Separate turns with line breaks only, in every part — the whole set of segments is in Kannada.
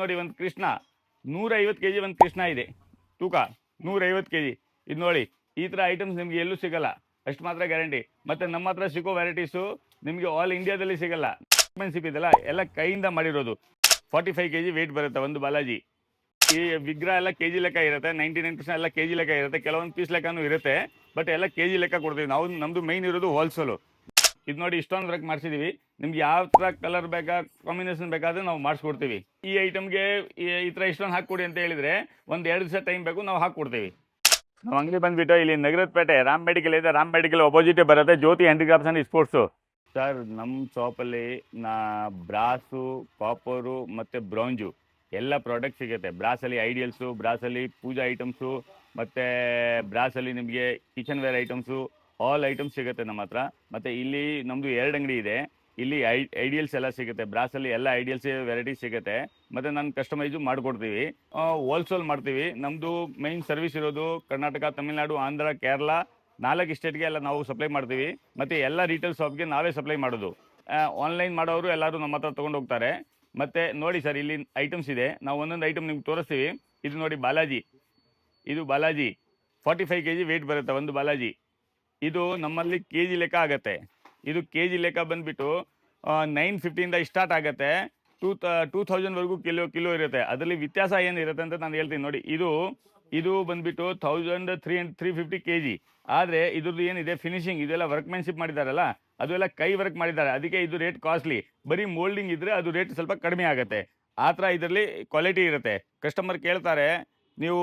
ನೋಡಿ ಒಂದು ಕೃಷ್ಣ. ನೂರೈವತ್ತು ಕೆ ಜಿ ಒಂದು ಕೃಷ್ಣ ಇದೆ. ತೂಕ ನೂರೈವತ್ತು ಕೆ ಜಿ ಇದು ನೋಡಿ, ಈ ಥರ ಐಟಮ್ಸ್ ನಿಮಗೆ ಎಲ್ಲೂ ಸಿಗಲ್ಲ. ಅಷ್ಟು ಮಾತ್ರ ಗ್ಯಾರಂಟಿ ಮತ್ತು ನಮ್ಮ ಹತ್ರ ಸಿಗೋ ವೆರೈಟೀಸು ನಿಮಗೆ ಆಲ್ ಇಂಡಿಯಾದಲ್ಲಿ ಸಿಗಲ್ಲ. ಮೆನ್ಸಿಪ್ ಇದೆಲ್ಲ ಎಲ್ಲ ಕೈಯಿಂದ ಮಾಡಿರೋದು. Forty five K G weight ಬರುತ್ತೆ ಒಂದು ಬಾಲಾಜಿ. ಈ ವಿಗ್ರಹ ಎಲ್ಲ ಕೆ ಜಿ ಲೆಕ್ಕ ಇರುತ್ತೆ ನೈಂಟಿ ನೈನ್ ಪರ್ಸೆಂಟ್ ಎಲ್ಲ ಕೆ ಜಿ ಲೆಕ್ಕ ಇರುತ್ತೆ. ಕೆಲವೊಂದು ಪೀಸ್ ಲೆಕ್ಕನೂ ಇರುತ್ತೆ ಬಟ್ ಎಲ್ಲ ಕೆ ಜಿ ಲೆಕ್ಕ ಕೊಡ್ತೀವಿ. ನಾವು ನಮ್ಮದು ಮೈನ್ ಇರೋದು ಹೋಲ್ಸೇಲು ಇದು ನೋಡಿ ಇಷ್ಟೊಂದು ವರ್ಕ್ ಮಾಡಿಸಿದೀವಿ. ನಿಮ್ಗೆ ಯಾವ ಥರ ಕಲರ್ ಬೇಕಾ ಕಾಂಬಿನೇಷನ್ ಬೇಕಾದ್ರೆ ನಾವು ಮಾಡಿಸ್ಕೊಡ್ತೀವಿ. ಈ ಐಟಮ್ಗೆ ಈ ಥರ ಇಷ್ಟೊಂದು ಹಾಕ್ಕೊಡಿ ಅಂತ ಹೇಳಿದ್ರೆ ಒಂದು ಎರಡು ದಿವಸ ಟೈಮ್ ಬೇಕು ನಾವು ಹಾಕ್ಕೊಡ್ತೀವಿ. ನಾವು ಅಂಗಡಿ ಬಂದ್ಬಿಟ್ಟು ಇಲ್ಲಿ ನಗರದ ಪೇಟೆ ರಾಮ್ ಮೆಡಿಕಲ್ ಇದೆ ರಾಮ್ ಮೆಡಿಕಲ್ ಅಪೋಸಿಟ್ ಬರುತ್ತೆ Jyoti handicrafts and sports sir ನಮ್ಮ ಶಾಪಲ್ಲಿ ನಾ ಬ್ರಾಸು ಕಾಪರು ಮತ್ತು ಬ್ರೌಂಜು ಎಲ್ಲ ಪ್ರಾಡಕ್ಟ್ ಸಿಗುತ್ತೆ. ಬ್ರಾಸಲ್ಲಿ ಐಡಿಯಲ್ಸು ಬ್ರಾಸಲ್ಲಿ ಪೂಜಾ ಐಟಮ್ಸು ಮತ್ತು ಬ್ರಾಸಲ್ಲಿ ನಿಮಗೆ kitchen ware items all items ಸಿಗುತ್ತೆ ನಮ್ಮ ಹತ್ರ. ಮತ್ತು ಇಲ್ಲಿ ನಮ್ಮದು ಎರಡು ಅಂಗಡಿ ಇದೆ. ಇಲ್ಲಿ ಐ ಐಡಿಯಲ್ಸ್ ಎಲ್ಲ ಸಿಗುತ್ತೆ. ಬ್ರಾಸಲ್ಲಿ ಎಲ್ಲ ಐಡಿಯಲ್ಸ್ ವೆರೈಟಿ ಸಿಗುತ್ತೆ. ಮತ್ತು ನಾನು ಕಸ್ಟಮೈಸು ಮಾಡಿಕೊಡ್ತೀವಿ. ಹೋಲ್ಸೇಲ್ ಮಾಡ್ತೀವಿ. ನಮ್ಮದು ಮೈನ್ ಸರ್ವಿಸ್ ಇರೋದು ಕರ್ನಾಟಕ, ತಮಿಳುನಾಡು, ಆಂಧ್ರ, ಕೇರಳ ನಾಲ್ಕು ಸ್ಟೇಟ್ಗೆ ಎಲ್ಲ ನಾವು ಸಪ್ಲೈ ಮಾಡ್ತೀವಿ. ಮತ್ತು ಎಲ್ಲ ರೀಟೇಲ್ ಶಾಪ್ಗೆ ನಾವೇ ಸಪ್ಲೈ ಮಾಡೋದು. ಆನ್ಲೈನ್ ಮಾಡೋರು ಎಲ್ಲರೂ ನಮ್ಮ ಹತ್ರ ತೊಗೊಂಡು ಹೋಗ್ತಾರೆ. ಮತ್ತು ನೋಡಿ ಸರ್ ಇಲ್ಲಿ ಐಟಮ್ಸ್ ಇದೆ. ನಾವು ಒಂದೊಂದು ಐಟಮ್ ನಿಮ್ಗೆ ತೋರಿಸ್ತೀವಿ. ಇದು ನೋಡಿ ಬಾಲಾಜಿ. ಇದು Balaji. Forty five K G weight ಬರುತ್ತೆ ಒಂದು ಬಾಲಾಜಿ. ಇದು ನಮ್ಮಲ್ಲಿ ಕೆ ಜಿ ಲೆಕ್ಕ ಆಗುತ್ತೆ. ಇದು ಕೆ ಜಿ ಲೆಕ್ಕ ಬಂದ್ಬಿಟ್ಟು ನೈನ್ ಫಿಫ್ಟಿಯಿಂದ ಸ್ಟಾರ್ಟ್ ಆಗುತ್ತೆ. ಟೂ ತ ಟೂ ತೌಸಂಡ್ವರೆಗೂ ಕಿಲೋ ಕಿಲೋ ಇರುತ್ತೆ. ಅದರಲ್ಲಿ ವ್ಯತ್ಯಾಸ ಏನು ಇರುತ್ತೆ ಅಂತ ನಾನು ಹೇಳ್ತೀನಿ ನೋಡಿ. ಇದು ಇದು ಬಂದ್ಬಿಟ್ಟು thousand three three fifty K G ಆದರೆ ಇದ್ರದ್ದು ಏನಿದೆ? ಫಿನಿಶಿಂಗ್ ಇದೆಲ್ಲ ವರ್ಕ್ಮೆನ್ಶಿಪ್ ಮಾಡಿದಾರಲ್ಲ, ಅದೆಲ್ಲ ಕೈ ವರ್ಕ್ ಮಾಡಿದ್ದಾರೆ. ಅದಕ್ಕೆ ಇದು ರೇಟ್ ಕಾಸ್ಟ್ಲಿ ಬರೀ ಮೋಲ್ಡಿಂಗ್ ಇದ್ದರೆ ಅದು ರೇಟ್ ಸ್ವಲ್ಪ ಕಡಿಮೆ ಆಗುತ್ತೆ. ಆ ಥರ ಇದರಲ್ಲಿ ಕ್ವಾಲಿಟಿ ಇರುತ್ತೆ. ಕಸ್ಟಮರ್ ಕೇಳ್ತಾರೆ ನೀವು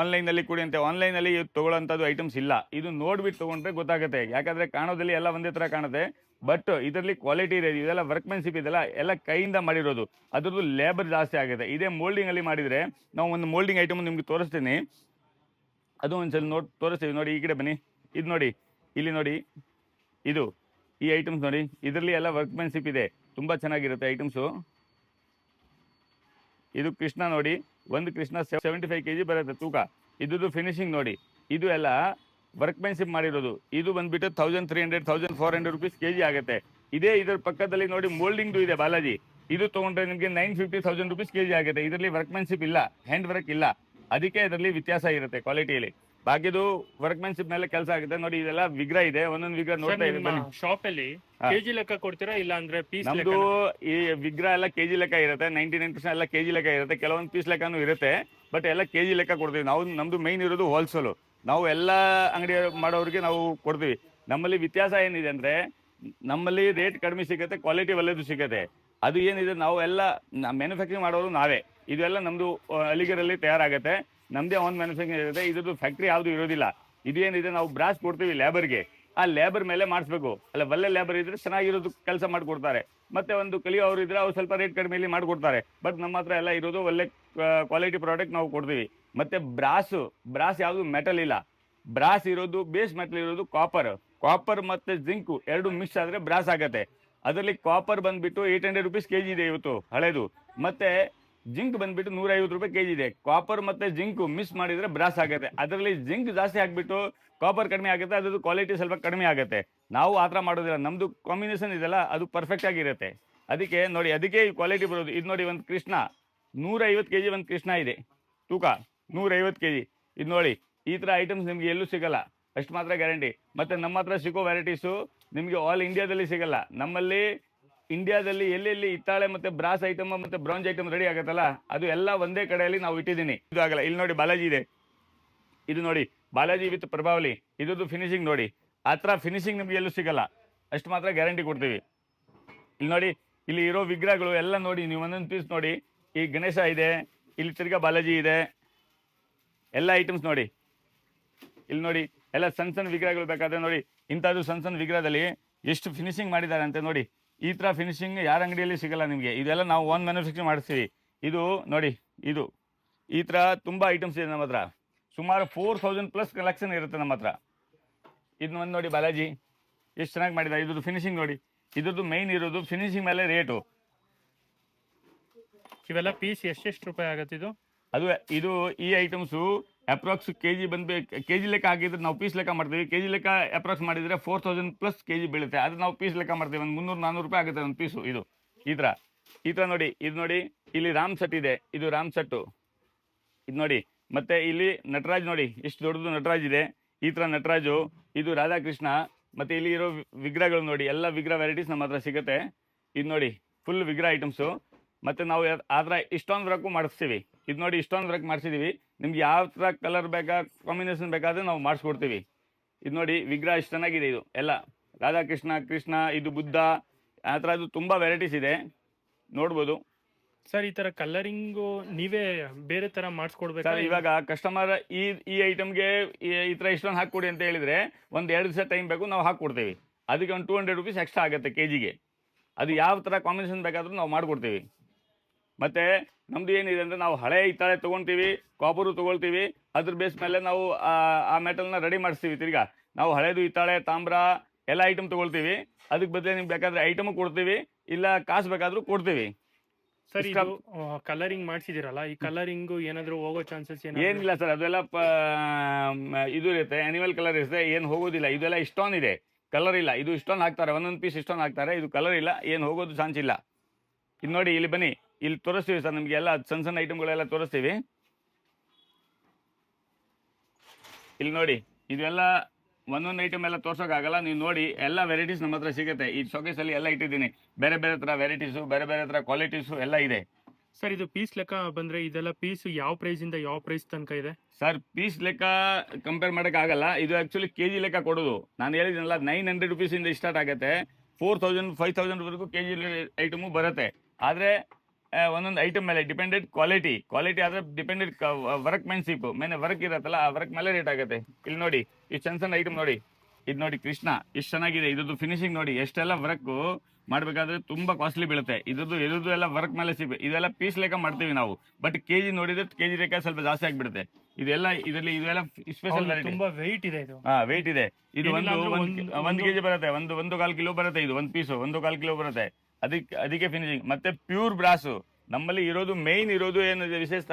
ಆನ್ಲೈನಲ್ಲಿ ಕೊಡಿ ಅಂತ ಆನ್ಲೈನಲ್ಲಿ ತೊಗೊಳ್ಳೋಂಥದ್ದು ಐಟಮ್ಸ್ ಇಲ್ಲ. ಇದು ನೋಡ್ಬಿಟ್ಟು ತೊಗೊಂಡ್ರೆ ಗೊತ್ತಾಗುತ್ತೆ. ಯಾಕಂದರೆ ಕಾಣೋದಲ್ಲಿ ಎಲ್ಲ ಒಂದೇ ಥರ ಕಾಣುತ್ತೆ. ಬಟ್ ಇದರಲ್ಲಿ ಕ್ವಾಲಿಟಿ ಇದೆ, ಇದೆಲ್ಲ ವರ್ಕ್ಮೆನ್ಶಿಪ್ ಇದೆಲ್ಲ, ಎಲ್ಲ ಕೈಯಿಂದ ಮಾಡಿರೋದು. ಅದ್ರದ್ದು ಲೇಬರ್ ಜಾಸ್ತಿ ಆಗುತ್ತೆ. ಇದೇ ಮೋಲ್ಡಿಂಗಲ್ಲಿ ಮಾಡಿದರೆ, ನಾವು ಒಂದು ಮೋಲ್ಡಿಂಗ್ ಐಟಮ್ ನಿಮ್ಗೆ ತೋರಿಸ್ತೀನಿ. ಅದು ಒಂದ್ಸಲ ನೋಡಿ, ತೋರಿಸ್ತೀವಿ. ನೋಡಿ, ಈ ಕಡೆ ಬನ್ನಿ. ಇದು ನೋಡಿ, ಇಲ್ಲಿ ನೋಡಿ. ಇದು, ಈ ಐಟಮ್ಸ್ ನೋಡಿ. ಇದರಲ್ಲಿ ಎಲ್ಲ ವರ್ಕ್ಮೆನ್ಶಿಪ್ ಇದೆ. ತುಂಬ ಚೆನ್ನಾಗಿರುತ್ತೆ ಐಟಮ್ಸು ಇದು ಕೃಷ್ಣ ನೋಡಿ. ಒಂದು Krishna seventy five K G ಬರುತ್ತೆ ತೂಕ. ಇದ್ದು ಫಿನಿಶಿಂಗ್ ನೋಡಿ. ಇದು ಎಲ್ಲ ವರ್ಕ್ಮೆನ್ಶಿಪ್ ಮಾಡಿರೋದು. ಇದು ಬಂದ್ಬಿಟ್ಟು thousand three hundred thousand four hundred rupees K G ಆಗುತ್ತೆ. ಇದೇ ಇದರ ಪಕ್ಕದಲ್ಲಿ ನೋಡಿ ಮೋಲ್ಡಿಂಗ್ದು ಇದೆ ಬಾಲಾಜಿ. ಇದು ತೊಗೊಂಡ್ರೆ ನಿಮಗೆ nine fifty thousand rupees K G ಆಗುತ್ತೆ. ಇದರಲ್ಲಿ ವರ್ಕ್ಮೆನ್ಶಿಪ್ ಇಲ್ಲ ಹ್ಯಾಂಡ್ ವರ್ಕ್ ಇಲ್ಲ. ಅದಕ್ಕೆ ಇದರಲ್ಲಿ ವ್ಯತ್ಯಾಸ ಇರುತ್ತೆ ಕ್ವಾಲಿಟಿಯಲ್ಲಿ ಬಾಕಿದು ವರ್ಕ್ಮೆನ್ಶಿಪ್ ಮೇಲೆ ಕೆಲಸ ಆಗುತ್ತೆ. ನೋಡಿ ಇದೆಲ್ಲ ವಿಗ್ರಹ ಇದೆ. ಒಂದೊಂದು ವಿಗ್ರಹ ನೋಡ್ತಾ ಇದೆ ಬನ್ನಿ.
ಶಾಪ್ ಅಲ್ಲಿ
ಹಾ.
ಕೆಜಿ ಲೆಕ್ಕ ಕೊಡ್ತೀರಾ? ಇಲ್ಲ ಅಂದ್ರೆ ಪೀಸ್
ನಮ್ದು ಈ ವಿಗ್ರಹ ಎಲ್ಲ ಕೆಜಿ ಲೆಕ್ಕ ಇರುತ್ತೆ. ನೈಂಟಿ ನೈನ್ ಪರ್ಸೆಂಟ್ ಎಲ್ಲ ಕೆಜಿ ಲೆಕ್ಕ ಇರುತ್ತೆ. ಕೆಲವೊಂದು ಪೀಸ್ ಲೆಕ್ಕನೂ ಇರುತ್ತೆ. ಬಟ್ ಎಲ್ಲ ಕೆಜಿ ಲೆಕ್ಕ ಕೊಡ್ತೀವಿ. ನಾವು ನಮ್ದು ಮೈನ್ ಇರೋದು ಹೋಲ್ಸೇಲು ನಾವು ಎಲ್ಲ ಅಂಗಡಿ ಮಾಡೋರಿಗೆ ನಾವು ಕೊಡ್ತೀವಿ. ನಮ್ಮಲ್ಲಿ ವ್ಯತ್ಯಾಸ ಏನಿದೆ ಅಂದ್ರೆ ನಮ್ಮಲ್ಲಿ ರೇಟ್ ಕಡಿಮೆ ಸಿಗುತ್ತೆ ಕ್ವಾಲಿಟಿ ಒಳ್ಳೇದು ಸಿಗುತ್ತೆ. ಅದು ಏನಿದೆ ನಾವು ಎಲ್ಲ ಮ್ಯಾನುಫ್ಯಾಕ್ಚರಿಂಗ್ ಮಾಡೋರು ನಾವೇ. ಇದೆಲ್ಲ ನಮ್ದು ಅಲಿಗರಲ್ಲಿ ತಯಾರಾಗುತ್ತೆ. ನಮ್ಮದೇ ಒಂದ್ ಮ್ಯಾನುಫ್ಯಾಕ್ಚರಿಂಗ್ ಇರುತ್ತೆ, ಇದ್ರದ್ದು ಫ್ಯಾಕ್ಟ್ರಿ ಯಾವುದು ಇರೋದಿಲ್ಲ. ಇದೇನಿದೆ ನಾವು ಬ್ರಾಸ್ ಕೊಡ್ತೀವಿ ಲೇಬರ್ಗೆ ಆ ಲೇಬರ್ ಮೇಲೆ ಮಾಡಿಸ್ಬೇಕು. ಅಲ್ಲ, ಒಳ್ಳೆ ಲೇಬರ್ ಇದ್ರೆ ಚೆನ್ನಾಗಿರೋದು ಕೆಲಸ ಮಾಡಿಕೊಡ್ತಾರೆ. ಮತ್ತೆ ಒಂದು ಕಲಿಯೋರು ಇದ್ರೆ ಅವ್ರು ಸ್ವಲ್ಪ ರೇಟ್ ಕಡಿಮೆಯಲ್ಲಿ ಮಾಡಿಕೊಡ್ತಾರೆ. ಬಟ್ ನಮ್ಮ ಹತ್ರ ಎಲ್ಲ ಇರೋದು ಒಳ್ಳೆ ಕ್ವಾಲಿಟಿ ಪ್ರಾಡಕ್ಟ್ ನಾವು ಕೊಡ್ತೀವಿ. ಮತ್ತೆ ಬ್ರಾಸ್ ಬ್ರಾಸ್ ಯಾವುದು ಮೆಟಲ್ ಇಲ್ಲ. ಬ್ರಾಸ್ ಇರೋದು ಬೇಸ್ ಮೆಟಲ್ ಇರೋದು ಕಾಪರ್ ಕಾಪರ್ ಮತ್ತೆ ಜಿಂಕು ಎರಡು ಮಿಕ್ಸ್ ಆದ್ರೆ ಬ್ರಾಸ್ ಆಗತ್ತೆ. ಅದರಲ್ಲಿ ಕಾಪರ್ ಬಂದ್ಬಿಟ್ಟು ಏಟ್ ಹಂಡ್ರೆಡ್ ರುಪೀಸ್ ಕೆಜಿ ಇದೆ ಇವತ್ತು ಹಳೇದು. ಮತ್ತೆ ಜಿಂಕ್ ಬಂದ್ಬಿಟ್ಟು ನೂರ ಐವತ್ತು ರೂಪಾಯಿ ಕೆಜಿ ಇದೆ. ಕಾಪರ್ ಮತ್ತೆ ಜಿಂಕ್ ಮಿಸ್ ಮಾಡಿದ್ರೆ ಬ್ರಾಸ್ ಆಗುತ್ತೆ. ಅದರಲ್ಲಿ ಜಿಂಕ್ ಜಾಸ್ತಿ ಹಾಕ್ಬಿಟ್ಟು ಕಾಪರ್ ಕಡಿಮೆ ಆಗುತ್ತೆ, ಅದ್ರದ್ದು ಕ್ವಾಲಿಟಿ ಸ್ವಲ್ಪ ಕಡಿಮೆ ಆಗುತ್ತೆ. ನಾವು ಆ ಥರ ಮಾಡೋದಿಲ್ಲ. ನಮ್ದು ಕಾಂಬಿನೇಷನ್ ಇದೆಲ್ಲ ಅದು ಪರ್ಫೆಕ್ಟ್ ಆಗಿರುತ್ತೆ. ಅದಕ್ಕೆ ನೋಡಿ, ಅದಕ್ಕೆ ಈ ಕ್ವಾಲಿಟಿ ಬರೋದು. ಇದು ನೋಡಿ ಒಂದು ಕೃಷ್ಣ. ನೂರೈವತ್ತು ಕೆ ಜಿ ಒಂದು ಕೃಷ್ಣ ಇದೆ. ತೂಕ ನೂರೈವತ್ತು ಕೆ ಜಿ ಇದು ನೋಡಿ, ಈ ಥರ ಐಟಮ್ಸ್ ನಿಮಗೆ ಎಲ್ಲೂ ಸಿಗಲ್ಲ. ಅಷ್ಟು ಮಾತ್ರ ಗ್ಯಾರಂಟಿ ಮತ್ತು ನಮ್ಮ ಹತ್ರ ಸಿಗೋ ವೆರೈಟೀಸು ನಿಮಗೆ ಆಲ್ ಇಂಡಿಯಾದಲ್ಲಿ ಸಿಗಲ್ಲ. ನಮ್ಮಲ್ಲಿ ಇಂಡಿಯಾದಲ್ಲಿ ಎಲ್ಲೆಲ್ಲಿ ಹಿತ್ತಾಳೆ ಮತ್ತೆ ಬ್ರಾಸ್ ಐಟಮ್ ಮತ್ತೆ ಬ್ರಾಂಜ್ ಐಟಮ್ ರೆಡಿ ಆಗುತ್ತಲ್ಲ, ಅದು ಎಲ್ಲ ಒಂದೇ ಕಡೆಯಲ್ಲಿ ನಾವು ಇಟ್ಟಿದ್ದೀನಿ. ಇದು ಆಗಲ್ಲ, ಇಲ್ಲಿ ನೋಡಿ ಬಾಲಾಜಿ ಇದೆ. ಇದು ನೋಡಿ, ಬಾಲಾಜಿ ವಿತ್ ಪ್ರಭಾವಲಿ. ಇದ್ರದ್ದು ಫಿನಿಶಿಂಗ್ ನೋಡಿ. ಆ ಥರ ಫಿನಿಶಿಂಗ್ ನಿಮ್ಗೆ ಎಲ್ಲೂ ಸಿಗಲ್ಲ. ಅಷ್ಟು ಮಾತ್ರ ಗ್ಯಾರಂಟಿ ಕೊಡ್ತೀವಿ. ಇಲ್ಲಿ ನೋಡಿ, ಇಲ್ಲಿ ಇರೋ ವಿಗ್ರಹಗಳು ಎಲ್ಲ ನೋಡಿ, ನೀವು ಒಂದೊಂದು ಪೀಸ್ ನೋಡಿ. ಈ ಗಣೇಶ ಇದೆ, ಇಲ್ಲಿ ತಿರ್ಗಾ ಬಾಲಾಜಿ ಇದೆ. ಎಲ್ಲ ಐಟಮ್ಸ್ ನೋಡಿ. ಇಲ್ಲಿ ನೋಡಿ, ಎಲ್ಲ ಸಣ್ಣ ಸಣ್ಣ ವಿಗ್ರಹಗಳು ಬೇಕಾದ್ರೆ ನೋಡಿ. ಇಂಥದ್ದು ಸಣ್ಣ ಸಣ್ಣ ವಿಗ್ರಹದಲ್ಲಿ ಎಷ್ಟು ಫಿನಿಶಿಂಗ್ ಮಾಡಿದ್ದಾರೆ ಅಂತ ನೋಡಿ. ಈ ಥರ ಫಿನಿಶಿಂಗ್ ಯಾರ ಅಂಗಡಿಯಲ್ಲಿ ಸಿಗಲ್ಲ ನಿಮಗೆ. ಇದೆಲ್ಲ ನಾವು ಓನ್ ಮ್ಯಾನುಫ್ಯಾಕ್ಚರ್ ಮಾಡಿಸ್ತೀವಿ. ಇದು ನೋಡಿ ಇದು. ಈ ಥರ ತುಂಬ ಐಟಮ್ಸ್ ಇದೆ ನಮ್ಮ ಹತ್ರ. ಸುಮಾರು ಫೋರ್ ತೌಸಂಡ್ ಪ್ಲಸ್ ಕಲೆಕ್ಷನ್ ಇರುತ್ತೆ ನಮ್ಮ ಹತ್ರ. ಇದನ್ನ ಒಂದು ನೋಡಿ ಬಾಲಾಜಿ. ಎಷ್ಟು ಚೆನ್ನಾಗಿ ಮಾಡಿದ ಇದ್ರದ್ದು ಫಿನಿಶಿಂಗ್ ನೋಡಿ. ಇದ್ರದ್ದು ಮೈನ್ ಇರೋದು ಫಿನಿಶಿಂಗ್ ಮೇಲೆ ರೇಟು
ಇವೆಲ್ಲ ಪೀಸ್ ಎಷ್ಟೆಷ್ಟು ರೂಪಾಯಿ ಆಗುತ್ತೆ ಇದು?
ಅದು ಇದು ಈ ಐಟಮ್ಸು ಅಪ್ರಾಕ್ಸ್ ಕೆ ಜಿ ಬಂದ್ಬೇಕು ಕೆ ಜಿ ಲೆಕ್ಕ ಹಾಕಿದ್ರೆ ನಾವು ಪೀಸ್ ಲೆಕ್ಕ ಮಾಡ್ತೀವಿ. ಕೆ ಜಿ ಲೆಕ್ಕ ಅಪ್ರಾಕ್ಸ್ ಮಾಡಿದರೆ four thousand plus K G ಬೀಳುತ್ತೆ. ಅದು ನಾವು ಪೀಸ್ ಲೆಕ್ಕ ಮಾಡ್ತೀವಿ. ಒಂದು ಮುನ್ನೂರು ನಾನ್ನೂರು ರೂಪಾಯಿ ಆಗುತ್ತೆ ಒಂದು ಪೀಸು ಇದು. ಈ ಥರ. ಈ ಥರ ನೋಡಿ, ಇದು ನೋಡಿ, ಇಲ್ಲಿ ರಾಮ್ ಸೆಟ್ ಇದೆ. ಇದು ರಾಮ್ ಸೆಟ್ಟು ಇದು ನೋಡಿ, ಮತ್ತು ಇಲ್ಲಿ ನಟರಾಜ್ ನೋಡಿ, ಎಷ್ಟು ದೊಡ್ಡದು ನಟರಾಜ್ ಇದೆ. ಈ ಥರ ನಟರಾಜು, ಇದು ರಾಧಾಕೃಷ್ಣ, ಮತ್ತು ಇಲ್ಲಿ ಇರೋ ವಿಗ್ರಹಗಳು ನೋಡಿ, ಎಲ್ಲ ವಿಗ್ರಹ ವೆರೈಟೀಸ್ ನಮ್ಮ ಹತ್ರ ಸಿಗುತ್ತೆ. ಇದು ನೋಡಿ ಫುಲ್ ವಿಗ್ರಹ ಐಟಮ್ಸು ಮತ್ತು ನಾವು ಆ ಥರ ಇಷ್ಟೊಂದು ವರ್ಕು ಮಾಡಿಸ್ತೀವಿ. ಇದು ನೋಡಿ ಇಷ್ಟೊಂದು ವರ್ಕ್ ಮಾಡಿಸಿದ್ದೀವಿ ನಿಮ್ಗೆ ಯಾವ ಥರ ಕಲರ್ ಬೇಕಾ ಕಾಂಬಿನೇಷನ್ ಬೇಕಾದ್ರೆ ನಾವು ಮಾಡಿಸ್ಕೊಡ್ತೀವಿ. ಇದು ನೋಡಿ ವಿಗ್ರಹ ಇಷ್ಟು ಚೆನ್ನಾಗಿದೆ ಇದು. ಎಲ್ಲ. ರಾಧಾಕೃಷ್ಣ ಕೃಷ್ಣ ಇದು ಬುದ್ಧ ಆ ಥರ ಇದು ತುಂಬ ವೆರೈಟೀಸ್ ಇದೆ. ನೋಡ್ಬೋದು.
ಸರ್ ಈ ತರ ಕಲರಿಂಗು ನೀವೇ ಬೇರೆ ತರ ಮಾಡಿಸ್ಕೊಡ್ಬೇಕು
ಸರ್ ಇವಾಗ ಕಸ್ಟಮರ್ ಈ ಈ ಐಟಮ್ಗೆ ಈ ಥರ ಇಷ್ಟೊಂದು ಹಾಕ್ಕೊಡಿ ಅಂತ ಹೇಳಿದ್ರೆ ಒಂದು ಎರಡು ದಿವಸ ಟೈಮ್ ಬೇಕು ನಾವು ಹಾಕ್ಕೊಡ್ತೀವಿ. ಅದಕ್ಕೆ ಒಂದು ಟೂ ಹಂಡ್ರೆಡ್ ರುಪೀಸ್ ಎಕ್ಸ್ಟ್ರಾ ಆಗುತ್ತೆ ಕೆ ಜಿಗೆ ಅದು ಯಾವ ಥರ ಕಾಂಬಿನೇಷನ್ ಬೇಕಾದರೂ ನಾವು ಮಾಡಿಕೊಡ್ತೀವಿ. ಮತ್ತು ನಮ್ದು ಏನಿದೆ ಅಂದರೆ ನಾವು ಹಳೆ ಹಿತ್ತಾಳೆ ತೊಗೊಳ್ತೀವಿ ಕಾಪರು ತೊಗೊಳ್ತೀವಿ ಅದ್ರ ಬೇಸ್ ಮೇಲೆ ನಾವು ಆ- ಆ ಮೆಟಲ್ನ ರೆಡಿ ಮಾಡಿಸ್ತೀವಿ. ತಿರ್ಗಾ ನಾವು ಹಳೇದು ಹಿತ್ತಾಳೆ ತಾಮ್ರ ಎಲ್ಲ ಐಟಮ್ ತೊಗೊಳ್ತೀವಿ. ಅದಕ್ಕೆ ಬದಲೇ ನಿಮ್ಗೆ ಬೇಕಾದ್ರೆ ಐಟಮು ಕೊಡ್ತೀವಿ ಇಲ್ಲ ಕಾಸು ಬೇಕಾದರೂ ಕೊಡ್ತೀವಿ.
ಸರ್ ಇದು ಕಲರಿಂಗ್ ಮಾಡಿಸಿದಿರಲ್ಲ ಈ ಕಲರಿಂಗ್ ಏನಾದ್ರೂ ಹೋಗೋ ಚಾನ್ಸಸ್
ಏನಿಲ್ಲ ಸರ್ ಅದೆಲ್ಲ ಪ ಇದು ಇರುತ್ತೆ ಆನಿಮಲ್ ಕಲರ್ ಇರುತ್ತೆ ಏನು ಹೋಗೋದಿಲ್ಲ. ಇದೆಲ್ಲ ಇಷ್ಟೊಂದು ಇದೆ. ಕಲರ್ ಇಲ್ಲ. ಇದು ಇಷ್ಟೊಂದು ಹಾಕ್ತಾರೆ. ಒಂದೊಂದು ಪೀಸ್ ಇಷ್ಟೊಂದು ಹಾಕ್ತಾರೆ. ಇದು ಕಲರ್ ಇಲ್ಲ. ಏನು ಹೋಗೋದು ಚಾನ್ಸ್ ಇಲ್ಲ. ಇದು ನೋಡಿ ಇಲ್ಲಿ ಬನ್ನಿ. ಇಲ್ಲಿ ತೋರಿಸ್ತೀವಿ ಸರ್ ನಿಮಗೆ ಎಲ್ಲ ಸಣ್ಣ ಸಣ್ಣ ಐಟಮ್ಗಳೆಲ್ಲ ತೋರಿಸ್ತೀವಿ. ಇಲ್ಲಿ ನೋಡಿ ಇದೆಲ್ಲ ಒಂದೊಂದು ಐಟಮ್ ಎಲ್ಲ ತೋರ್ಸೋಕ್ಕಾಗಲ್ಲ ನೀವು ನೋಡಿ ಎಲ್ಲ ವೆರೈಟೀಸ್ ನಮ್ಮ ಹತ್ರ ಸಿಗುತ್ತೆ. ಈ ಶೋಕೇಸಲ್ಲಿ ಎಲ್ಲ ಇಟ್ಟಿದ್ದೀನಿ. ಬೇರೆ ಬೇರೆ ಥರ ವೆರೈಟೀಸು ಬೇರೆ ಬೇರೆ ಥರ ಕ್ವಾಲಿಟೀಸು ಎಲ್ಲ ಇದೆ.
ಸರ್ ಇದು ಪೀಸ್ ಲೆಕ್ಕ ಬಂದ್ರೆ ಇದೆಲ್ಲ ಪೀಸ್ ಯಾವ ಪ್ರೈಸ್ ಇಂದ ಯಾವ ಪ್ರೈಸ್ ತನಕ ಇದೆ?
ಸರ್ ಪೀಸ್ ಲೆಕ್ಕ ಕಂಪೇರ್ ಮಾಡೋಕ್ಕಾಗಲ್ಲ. ಇದು ಆ್ಯಕ್ಚುಲಿ ಕೆ ಜಿ ಲೆಕ್ಕ ಕೊಡೋದು. ನಾನು ಹೇಳಿದ್ದೀನಲ್ಲ ನೈನ್ ಹಂಡ್ರೆಡ್ ರುಪೀಸಿಂದ ಸ್ಟಾರ್ಟ್ ಆಗುತ್ತೆ. ಫೋರ್ ತೌಸಂಡ್ ಫೈವ್ ತೌಸಂಡ್ವರೆಗೂ ಕೆ ಜಿ ಐಟಮು ಬರುತ್ತೆ. ಆದರೆ ಒಂದೊಂದು ಐಟಮ್ ಮೇಲೆ ಡಿಪೆಂಡೆಡ್ ಕ್ವಾಲಿಟಿ ಕ್ವಾಲಿಟಿ ಆದ್ರೆ ಡಿಪೆಂಡೆಡ್ ವರ್ಕ್ ಮೆನ್ಸಿಪ್ ಮೇಲೆ ವರ್ಕ್ ಇರತ್ತಲ್ಲ ಆ ವರ್ಕ್ ಮೇಲೆ ರೇಟ್ ಆಗುತ್ತೆ. ಇಲ್ಲಿ ನೋಡಿ ಈ ಸಣ್ಣ ಸಣ್ಣ ಐಟಮ್ ನೋಡಿ. ಇದು ನೋಡಿ ಕೃಷ್ಣ ಇಷ್ಟು ಚೆನ್ನಾಗಿದೆ. ಇದ್ರದ್ದು ಫಿನಿಶಿಂಗ್ ನೋಡಿ ಎಷ್ಟೆಲ್ಲ ವರ್ಕ್ ಮಾಡಬೇಕಾದ್ರೆ ತುಂಬಾ ಕಾಸ್ಟ್ಲಿ ಬೀಳುತ್ತೆ. ಇದ್ರದ್ದು ಇದ್ರದ್ದು ಎಲ್ಲ ವರ್ಕ್ ಮೇಲೆ ಸಿಪ್ ಇದೆಲ್ಲ ಪೀಸ್ ಲೆಕ್ಕ ಮಾಡ್ತೀವಿ ನಾವು. ಬಟ್ ಕೆ ಜಿ ನೋಡಿದ್ರೆ ಕೆ ಜಿ ಲೆಕ್ಕ ಸ್ವಲ್ಪ ಜಾಸ್ತಿ ಆಗಿಬಿಡುತ್ತೆ. ಇದೆಲ್ಲ ಇದರಲ್ಲಿ ಇದೆಲ್ಲ ಸ್ಪೆಷಲ್ ವೆರೈಟಿ
ತುಂಬಾ ವೆಯ್ಟ್ ಇದೆ ಇದು.
ಹಾ ವೆಯ್ಟ್ ಇದೆ. ಇದು ಒಂದು ಒಂದು ಕೆಜಿ ಬರುತ್ತೆ ಒಂದು ಒಂದು ಕಾಲು ಕಿಲೋ ಬರುತ್ತೆ ಇದು ಒಂದು ಪೀಸು ಒಂದು ಕಾಲು ಕಿಲೋ ಬರುತ್ತೆ. ಅದಕ್ಕೆ ಅದಕ್ಕೆ ಫಿನಿಶಿಂಗ್ ಮತ್ತೆ ಪ್ಯೂರ್ ಬ್ರಾಸು ನಮ್ಮಲ್ಲಿ ಇರೋದು ಮೇಯ್ನ್ ಇರೋದು ಏನಿದೆ ವಿಶೇಷ?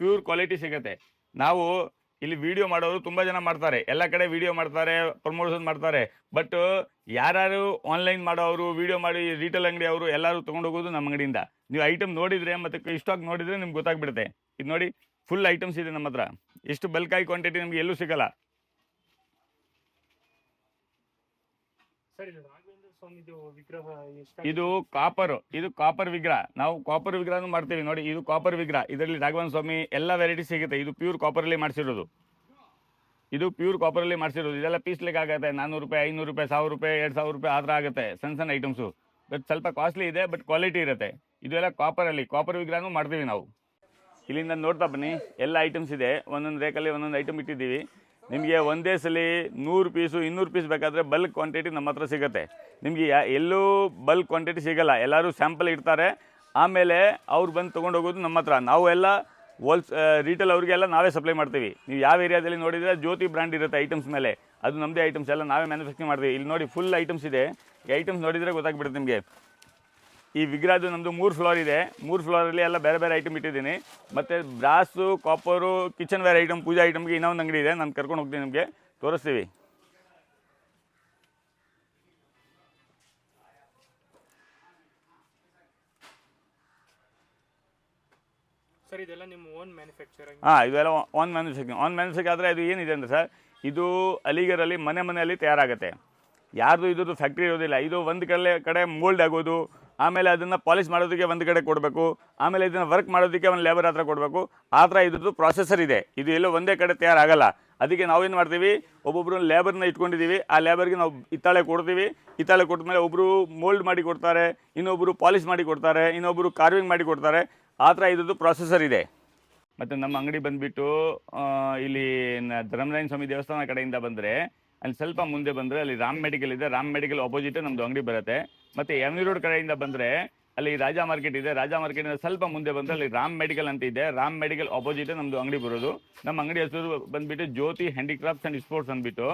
ಪ್ಯೂರ್ ಕ್ವಾಲಿಟಿ ಸಿಗುತ್ತೆ. ನಾವು ಇಲ್ಲಿ ವಿಡಿಯೋ ಮಾಡೋರು ತುಂಬಾ ಜನ ಮಾಡ್ತಾರೆ. ಎಲ್ಲ ಕಡೆ ವಿಡಿಯೋ ಮಾಡ್ತಾರೆ ಪ್ರಮೋಷನ್ ಮಾಡ್ತಾರೆ. ಬಟ್ ಯಾರು ಆನ್ಲೈನ್ ಮಾಡೋರು ವಿಡಿಯೋ ಮಾಡಿ ರಿಟೇಲ್ ಅಂಗಡಿ ಅವರು ಎಲ್ಲರೂ ತೊಗೊಂಡೋಗೋದು ನಮ್ಮ ಅಂಗಡಿಯಿಂದ. ನೀವು ಐಟಮ್ ನೋಡಿದ್ರೆ ಮತ್ತೆ ಸ್ಟಾಕ್ ನೋಡಿದ್ರೆ ನಿಮ್ಗೆ ಗೊತ್ತಾಗ್ಬಿಡುತ್ತೆ. ಇದು ನೋಡಿ ಫುಲ್ ಐಟಮ್ಸ್ ಇದೆ ನಮ್ಮ ಹತ್ರ. ಎಷ್ಟು ಬಲ್ಕ್ ಆಗಿ ಕ್ವಾಂಟಿಟಿ ನಿಮ್ಗೆ ಎಲ್ಲೂ ಸಿಗಲ್ಲ.
ಇದು
ಕಾಪರ್ ಇದು ಕಾಪರ್ ವಿಗ್ರಹ. ನಾವು ಕಾಪರ್ ವಿಗ್ರಹ ಮಾಡ್ತೀವಿ. ನೋಡಿ, ಇದು ಕಾಪರ್ ವಿಗ್ರಹ. ಇದರಲ್ಲಿ ರಾಘವನ್ ಸ್ವಾಮಿ ಎಲ್ಲ ವೆರೈಟಿ ಸಿಗುತ್ತೆ. ಇದು ಪ್ಯೂರ್ ಕಾಪರಲ್ಲಿ ಮಾಡಿಸಿರೋದು. ಇದು ಪ್ಯೂರ್ ಕಾಪರಲ್ಲಿ ಮಾಡಿಸಿರೋದು. ಇದೆಲ್ಲ ಪೀಸ್ ಲೆಕ್ಕ ಆಗುತ್ತೆ. ನಾನ್ನೂರು ರೂಪಾಯಿ, ಐನೂರು ರೂಪಾಯಿ, ಸಾವಿರ ರೂಪಾಯಿ, ಎರಡು ಸಾವಿರ ರೂಪಾಯಿ ಆ ಥರ ಆಗುತ್ತೆ. ಸಣ್ಣ ಸಣ್ಣ ಐಟಮ್ಸು ಬಟ್ ಸ್ವಲ್ಪ ಕಾಸ್ಟ್ಲಿ ಇದೆ ಬಟ್ ಕ್ವಾಲಿಟಿ ಇರುತ್ತೆ. ಇದೆಲ್ಲ ಕಾಪರಲ್ಲಿ ಕಾಪರ್ ವಿಗ್ರಹನೂ ಮಾಡ್ತೀವಿ ನಾವು. ಇಲ್ಲಿಂದ ನೋಡ್ತಾ ಬನ್ನಿ. ಎಲ್ಲ ಐಟಮ್ಸ್ ಇದೆ. ಒಂದೊಂದು ರೇಕಲ್ಲಿ ಒಂದೊಂದು ಐಟಮ್ ಇಟ್ಟಿದ್ದೀವಿ. ನಿಮಗೆ ಒಂದೇ ಸಲ ನೂರು ಪೀಸು ಇನ್ನೂರು ಪೀಸ್ ಬೇಕಾದರೆ ಬಲ್ಕ್ ಕ್ವಾಂಟಿಟಿ ನಮ್ಮ ಹತ್ರ ಸಿಗುತ್ತೆ. ನಿಮಗೆ ಎಲ್ಲೂ ಬಲ್ಕ್ ಕ್ವಾಂಟಿಟಿ ಸಿಗಲ್ಲ. ಎಲ್ಲರೂ ಸ್ಯಾಂಪಲ್ ಇಡ್ತಾರೆ. ಆಮೇಲೆ ಅವ್ರು ಬಂದು ತೊಗೊಂಡು ಹೋಗೋದು ನಮ್ಮ ಹತ್ರ. ನಾವು ಎಲ್ಲ ಹೋಲ್ಸ್ ರೀಟೇಲ್ ಅವ್ರಿಗೆಲ್ಲ ನಾವೇ ಸಪ್ಲೈ ಮಾಡ್ತೀವಿ. ನೀವು ಯಾವ ಏರಿಯಾದಲ್ಲಿ ನೋಡಿದರೆ ಜ್ಯೋತಿ ಬ್ರ್ಯಾಂಡ್ ಇರುತ್ತೆ ಐಟಮ್ಸ್ ಮೇಲೆ. ಅದು ನಮ್ಮದೇ ಐಟಮ್ಸ್ ಎಲ್ಲ ನಾವೇ ಮ್ಯಾನುಫ್ಯಾಕ್ಚರಿಂಗ್ ಮಾಡ್ತೀವಿ. ಇಲ್ಲಿ ನೋಡಿ ಫುಲ್ ಐಟಮ್ಸ್ ಇದೆ. ಈ ಐಟಮ್ಸ್ ನೋಡಿದರೆ ಗೊತ್ತಾಗ್ಬಿಡುತ್ತೆ ನಿಮಗೆ. ಈ ವಿಗ್ರಹದ್ದು ನಮ್ಮದು ಮೂರು ಫ್ಲೋರ್ ಇದೆ. ಮೂರು ಫ್ಲೋರಲ್ಲಿ ಎಲ್ಲ ಬೇರೆ ಬೇರೆ ಐಟಮ್ ಇಟ್ಟಿದ್ದೀನಿ. ಮತ್ತು brass copper kitchen ware item puja ಐಟಮ್ಗೆ ಇನ್ನೊಂದು ಅಂಗಡಿ ಇದೆ. ನಾನು ಕರ್ಕೊಂಡು ಹೋಗ್ತೀನಿ ನಿಮಗೆ. ತೋರಿಸ್ತೀವಿ.
ಸರ್ ಇದೆಲ್ಲ ನಿಮ್ಮ ಓನ್ ಮ್ಯಾನುಫ್ಯಾಕ್ಚರಿಂಗ್
ಹಾಂ ಇದೆಲ್ಲ ಆನ್ ಮ್ಯಾನುಫ್ಯಾಕ್ಚರಿಂಗ್ ಆನ್ ಮ್ಯಾನುಫ್ಯಾಕ್ಚರ್ ಆದರೆ ಅದು ಏನಿದೆ ಅಂದರೆ ಸರ್ ಇದು ಅಲಿಗರಲ್ಲಿ ಮನೆ ಮನೆಯಲ್ಲಿ ತಯಾರಾಗುತ್ತೆ. ಯಾರ್ದು ಇದ್ರದ್ದು ಫ್ಯಾಕ್ಟ್ರಿ ಇರೋದಿಲ್ಲ. ಇದು ಒಂದು ಕಡೆ ಕಡೆ ಮೋಲ್ಡ್ ಆಗೋದು ಆಮೇಲೆ ಅದನ್ನು ಪಾಲಿಷ್ ಮಾಡೋದಕ್ಕೆ ಒಂದು ಕಡೆ ಕೊಡಬೇಕು, ಆಮೇಲೆ ಇದನ್ನು ವರ್ಕ್ ಮಾಡೋದಕ್ಕೆ ಒಂದು ಲೇಬರ್ ಹತ್ರ ಕೊಡಬೇಕು. ಆ ಥರ ಇದ್ರದ್ದು ಪ್ರೊಸೆಸರ್ ಇದೆ. ಇದು ಎಲ್ಲೋ ಒಂದೇ ಕಡೆ ತಯಾರಾಗಲ್ಲ. ಅದಕ್ಕೆ ನಾವೇನು ಮಾಡ್ತೀವಿ? ಒಬ್ಬೊಬ್ಬರು ಲೇಬರ್ನ ಇಟ್ಕೊಂಡಿದ್ದೀವಿ ಆ ಲೇಬರ್ಗೆ ನಾವು ಹಿತ್ತಾಳೆ ಕೊಡ್ತೀವಿ. ಹಿತ್ತಾಳೆ ಕೊಟ್ಟ ಮೇಲೆ ಒಬ್ಬರು ಮೋಲ್ಡ್ ಮಾಡಿ ಕೊಡ್ತಾರೆ ಇನ್ನೊಬ್ಬರು ಪಾಲಿಷ್ ಮಾಡಿ ಕೊಡ್ತಾರೆ ಇನ್ನೊಬ್ಬರು ಕಾರ್ವಿಂಗ್ ಮಾಡಿ ಕೊಡ್ತಾರೆ. ಆ ಥರ ಇದ್ರದ್ದು ಪ್ರೊಸೆಸರ್ ಇದೆ. ಮತ್ತು ನಮ್ಮ ಅಂಗಡಿ ಬಂದುಬಿಟ್ಟು ಇಲ್ಲಿ ಧರ್ಮರಾಯನ ಸ್ವಾಮಿ ದೇವಸ್ಥಾನ ಕಡೆಯಿಂದ ಬಂದರೆ ಅಲ್ಲಿ ಸ್ವಲ್ಪ ಮುಂದೆ ಬಂದರೆ ಅಲ್ಲಿ ರಾಮ್ ಮೆಡಿಕಲ್ ಇದೆ. ರಾಮ್ ಮೆಡಿಕಲ್ ಆಪೋಸಿಟ್ ನಮ್ದು ಅಂಗಡಿ ಬರುತ್ತೆ. ಮತ್ತೆ ಎಂ ರೋಡ್ ಕಡೆಯಿಂದ ಬಂದರೆ ಅಲ್ಲಿ ರಾಜಾ ಮಾರ್ಕೆಟ್ ಇದೆ. ರಾಜಾ ಮಾರ್ಕೆಟಿಂದ ಸ್ವಲ್ಪ ಮುಂದೆ ಬಂದರೆ ಅಲ್ಲಿ ರಾಮ್ ಮೆಡಿಕಲ್ ಅಂತ ಇದೆ. ರಾಮ್ ಮೆಡಿಕಲ್ ಆಪೋಸಿಟ್ ನಮ್ದು ಅಂಗಡಿ ಬರೋದು. ನಮ್ಮ ಅಂಗಡಿ ಹೆಸರು ಬಂದುಬಿಟ್ಟು ಜ್ಯೋತಿ ಹ್ಯಾಂಡಿಕ್ರಾಫ್ಟ್ಸ್ ಆ್ಯಂಡ್ ಸ್ಪೋರ್ಟ್ಸ್ ಅಂದ್ಬಿಟ್ಟು.